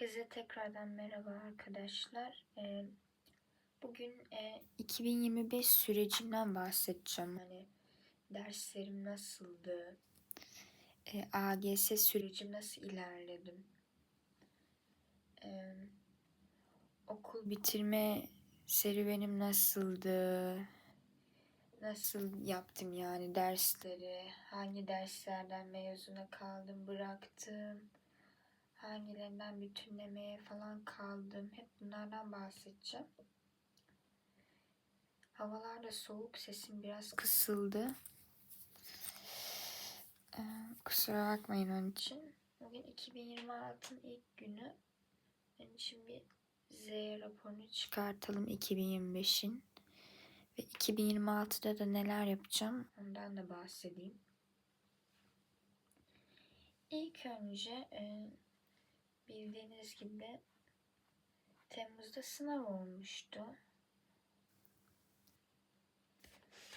Herkese tekrardan merhaba arkadaşlar. Ee, bugün e, 2025 sürecimden bahsedeceğim. Hani derslerim nasıldı? E, AGS sürecim nasıl ilerledim? Ee, okul bitirme serüvenim nasıldı? Nasıl yaptım yani dersleri? Hangi derslerden mezuna kaldım, bıraktım? Hangilerinden bütünlemeye falan kaldım. Hep bunlardan bahsedeceğim. Havalar da soğuk. Sesim biraz kısıldı. Ee, kusura bakmayın onun için. Bugün 2026'ın ilk günü. Benim için bir Z raporunu çıkartalım 2025'in. Ve 2026'da da neler yapacağım ondan da bahsedeyim. İlk önce e, bildiğiniz gibi Temmuz'da sınav olmuştu.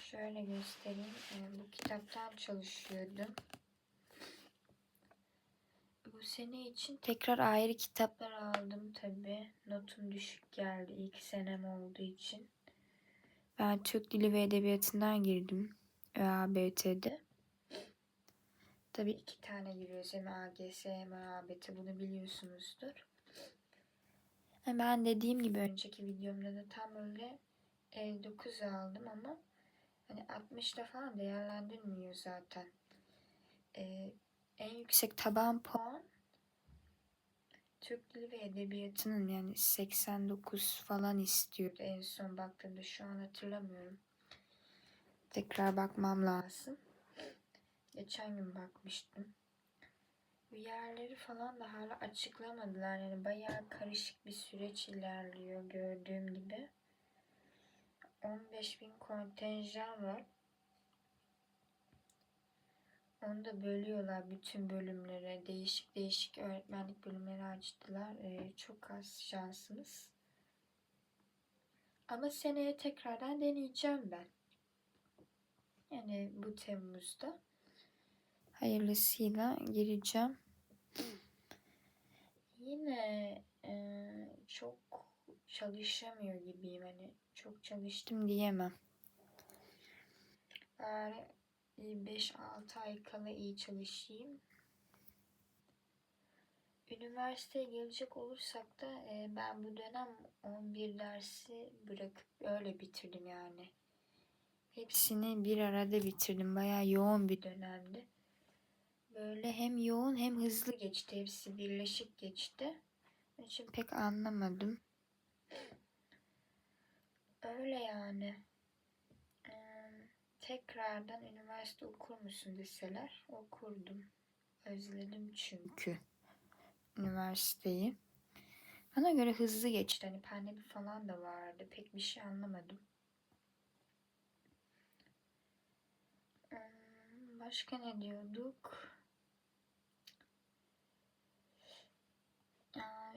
Şöyle göstereyim. Ee, bu kitaptan çalışıyordum. Bu sene için tekrar ayrı kitaplar aldım tabi. Notum düşük geldi ilk senem olduğu için. Ben Türk Dili ve Edebiyatı'ndan girdim. ÖABT'de. Tabii iki tane giriyoruz. Hem AGS hem ÖABT. Bunu biliyorsunuzdur. Ben dediğim gibi önceki videomda da tam öyle 59 aldım ama hani 60'da falan değerlendirmiyor zaten. Ee, en yüksek taban puan Türk Dili ve Edebiyatı'nın yani 89 falan istiyordu en son baktığımda şu an hatırlamıyorum. Tekrar bakmam lazım. Geçen gün bakmıştım. Yerleri falan da hala açıklamadılar. Yani bayağı karışık bir süreç ilerliyor gördüğüm gibi. 15 bin kontenjan var. Onu da bölüyorlar bütün bölümlere. Değişik değişik öğretmenlik bölümleri açtılar. Ee, çok az şansımız. Ama seneye tekrardan deneyeceğim ben. Yani bu Temmuz'da hayırlısıyla gireceğim. Yine e, çok çalışamıyor gibiyim. Hani çok çalıştım diyemem. Bari 5-6 ay kala iyi çalışayım. Üniversiteye gelecek olursak da e, ben bu dönem 11 dersi bırakıp öyle bitirdim yani. Hepsini bir arada bitirdim. Bayağı yoğun bir dönemdi. Böyle hem yoğun hem hızlı geçti. Hepsi birleşik geçti. Onun için pek anlamadım. Öyle yani. Ee, tekrardan üniversite okur musun deseler okurdum. Özledim çünkü üniversiteyi. Bana göre hızlı geçti. Hani pandemi falan da vardı. Pek bir şey anlamadım. Başka ne diyorduk?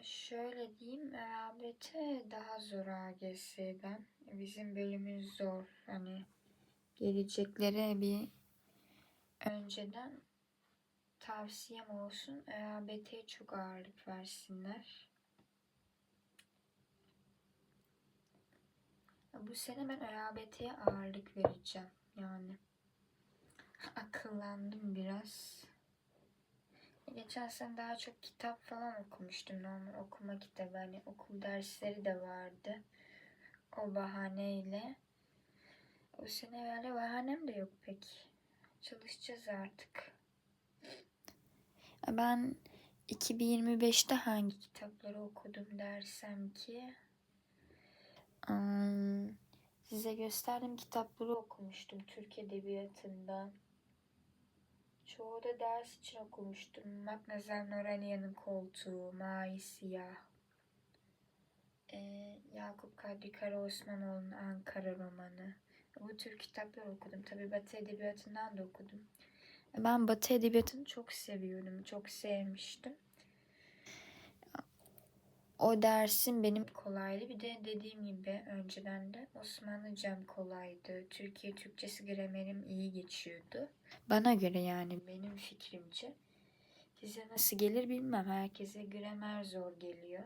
Şöyle diyeyim, ÖABT daha zor AGS'den. Bizim bölümümüz zor. Hani geleceklere bir önceden tavsiyem olsun. ÖABT'ye çok ağırlık versinler. Bu sene ben ÖABT'ye ağırlık vereceğim. Yani akıllandım biraz. Geçen sene daha çok kitap falan okumuştum. Normal okuma kitabı. Hani okul dersleri de vardı. O bahaneyle. O sene öyle bahanem de yok pek. Çalışacağız artık. Ben 2025'te hangi kitapları okudum dersem ki size gösterdiğim kitapları okumuştum Türk Edebiyatı'ndan. Çoğu da ders için okumuştum. Matmazel Norania'nın koltuğu, Mavi Siyah. Ee, Yakup Kadri Karaosmanoğlu'nun Ankara romanı. Bu tür kitaplar okudum. Tabii Batı Edebiyatı'ndan da okudum. Ben Batı Edebiyatı'nı çok seviyordum. Çok sevmiştim. O dersim benim kolaydı. Bir de dediğim gibi önceden de Osmanlıcam kolaydı. Türkiye Türkçesi gramerim iyi geçiyordu. Bana göre yani benim fikrimce. Size nasıl gelir bilmem. Herkese gramer zor geliyor.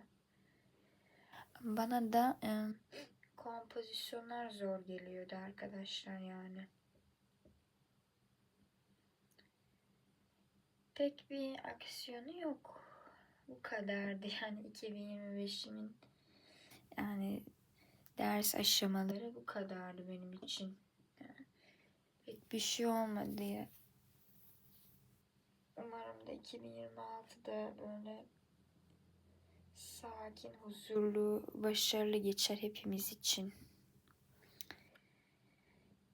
Bana da e, kompozisyonlar zor geliyordu arkadaşlar yani. Pek bir aksiyonu yok. Bu kadardı yani 2025'imin yani ders aşamaları bu kadardı benim için. Yani pek bir şey olmadı ya. Umarım da 2026'da böyle sakin, huzurlu, başarılı geçer hepimiz için.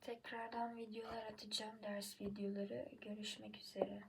Tekrardan videolar atacağım, ders videoları. Görüşmek üzere.